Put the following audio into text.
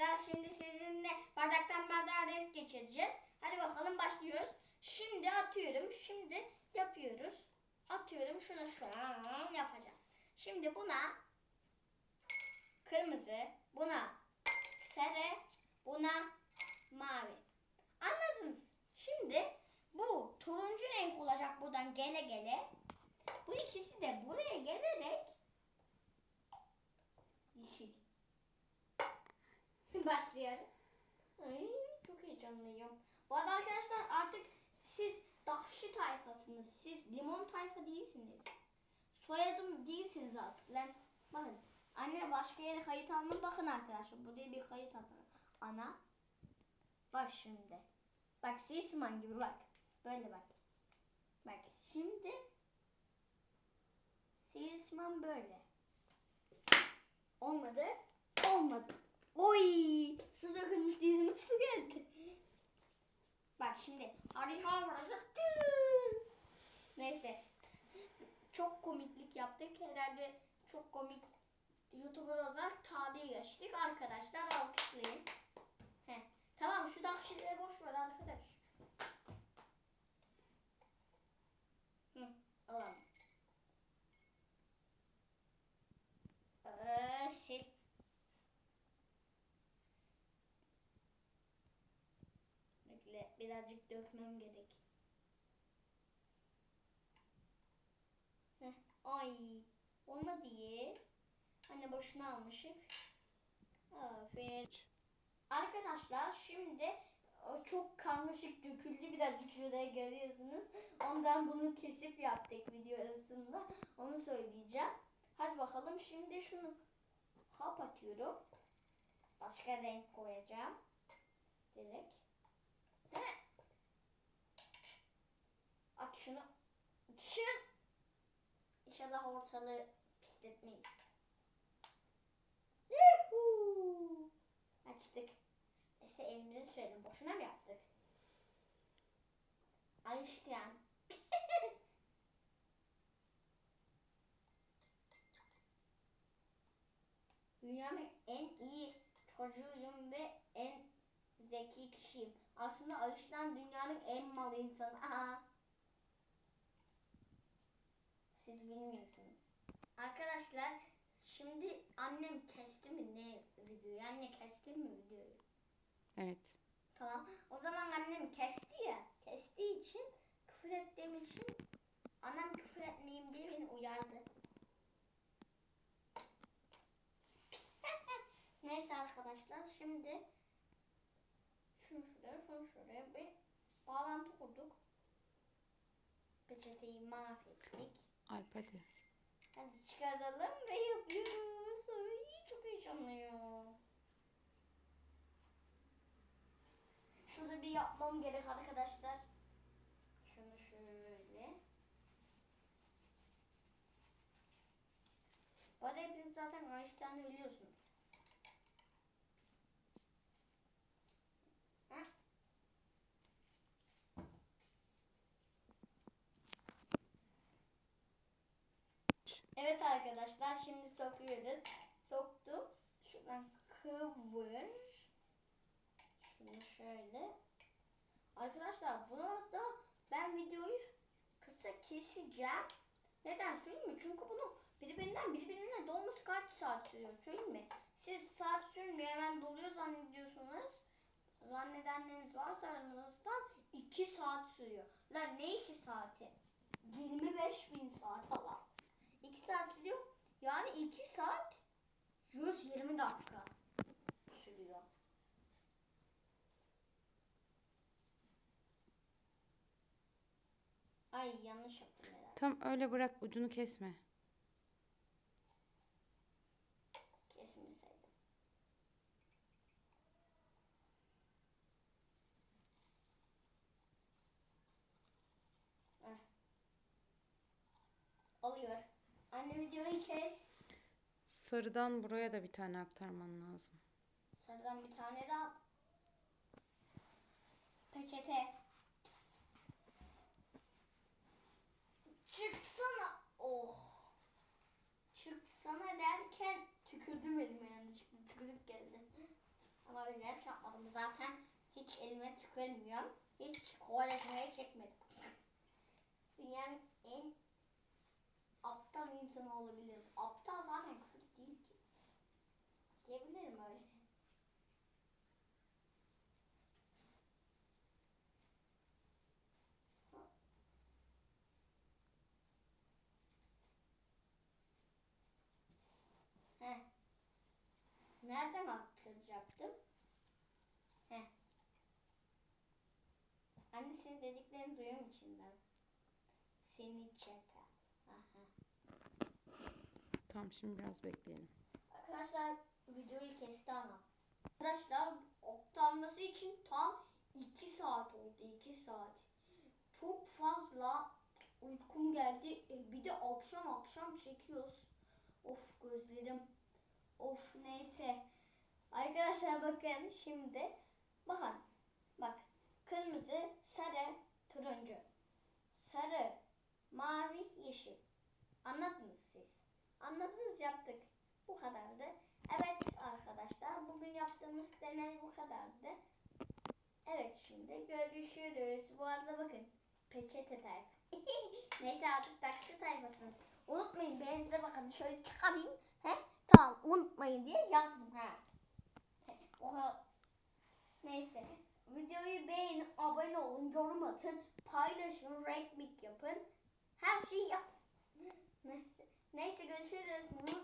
arkadaşlar. Şimdi sizinle bardaktan bardağa renk geçireceğiz. Hadi bakalım başlıyoruz. Şimdi atıyorum. Şimdi yapıyoruz. Atıyorum şunu şuna yapacağız. Şimdi buna kırmızı, buna sarı, buna mavi. Anladınız? Şimdi bu turuncu renk olacak buradan gele gele. Bu ikisi de buraya gelerek yeşil. Başlayalım. Ay çok heyecanlıyım. Bu arada arkadaşlar artık siz Dahşi tayfasınız. Siz limon tayfa değilsiniz. Soyadım değilsiniz artık. Lan bakın. Anne başka yere kayıt alma bakın arkadaşlar. Buraya bir kayıt alın. Ana. Bak şimdi. Bak Sisman gibi bak. Böyle bak. Bak şimdi Sisman böyle. Olmadı. Olmadı. Oy! Su dökülmüş dizime su geldi. Bak şimdi harika vuracaktı. Neyse. Çok komiklik yaptık. Herhalde çok komik YouTuber olarak tarihe geçtik. Arkadaşlar alkışlayın. Birazcık dökmem gerek. Heh, ay olmadı diye. Anne boşuna almışık. Aferin. Arkadaşlar şimdi çok karmaşık döküldü birazcık şuraya görüyorsunuz. Ondan bunu kesip yaptık video arasında. Onu söyleyeceğim. Hadi bakalım şimdi şunu kapatıyorum. Başka renk koyacağım. Direkt. Şunu. Çık. İnşallah ortalığı pisletmeyiz. Açtık. Neyse elimizi sürelim. Boşuna mı yaptık? Einstein. Dünyanın en iyi çocuğuyum ve en zeki kişiyim. Aslında Einstein dünyanın en mal insanı. Aha. Siz bilmiyorsunuz. Arkadaşlar şimdi annem kesti mi ne videoyu? Anne kesti mi videoyu? Evet. Tamam. O zaman annem kesti ya. Kestiği için küfür ettiğim için annem küfür etmeyeyim diye beni uyardı. Neyse arkadaşlar şimdi şunu şuraya şunu şuraya bir bağlantı kurduk. Peçeteyi mahvettik. Alp hadi. Hadi çıkaralım ve yapıyoruz. Ay, çok heyecanlıyım. Şurada bir yapmam gerek arkadaşlar. Şunu şöyle. Bu arada hepiniz zaten Einstein'ı biliyorsunuz. Evet arkadaşlar şimdi sokuyoruz. Soktuk. Şuradan kıvır. Şunu şöyle. Arkadaşlar burada ben videoyu kısa keseceğim. Neden söyleyeyim mi? Çünkü bunu birbirinden birbirine dolması kaç saat sürüyor söyleyeyim mi? Siz saat sürmüyor hemen doluyor zannediyorsunuz. Zannedenleriniz varsa aranızdan 2 saat sürüyor. Lan ne 2 saati? 25 bin saat Allah. 2 saat sürüyor. Yani 2 saat 120 dakika sürüyor. Ay yanlış yaptım herhalde. Tam öyle bırak ucunu kesme. Kesmeseydim. Heh. Oluyor. Anne videoyu kes. Sarıdan buraya da bir tane aktarman lazım. Sarıdan bir tane daha. Peçete. Çıksana. Oh. Çıksana derken tükürdüm elime yanlışlıkla tükürük geldi. olabilir. Yapmadım zaten. Hiç elime tükürmüyorum. Hiç kovalaşmaya çekmedim. Dünyanın en aptal insanı olabilirim. Aptal zaten küfür değil ki. Diyebilirim öyle. He. Nereden atlayacaktım? He. Anne senin dediklerini duyuyorum içinden. Seni çeker. Tamam şimdi biraz bekleyelim. Arkadaşlar videoyu kesti ama. Arkadaşlar oktanması için tam 2 saat oldu 2 saat. Çok fazla uykum geldi. E, bir de akşam akşam çekiyoruz. Of gözlerim. Of neyse. Arkadaşlar bakın şimdi. Bakın. Bak. Kırmızı, sarı, turuncu. Sarı, mavi, yeşil. Anladınız. Anladınız yaptık. Bu kadardı. Evet arkadaşlar bugün yaptığımız deney bu kadardı. Evet şimdi görüşürüz. Bu arada bakın peçete tayfa. Neyse artık taksi tayfasınız. Unutmayın ben size bakın şöyle çıkarayım. He? Tamam unutmayın diye yazdım. He. O kadar. Neyse. Videoyu beğenin, abone olun, yorum atın, paylaşın, renk yapın. Her şeyi yap. Neyse. Neyse görüşürüz.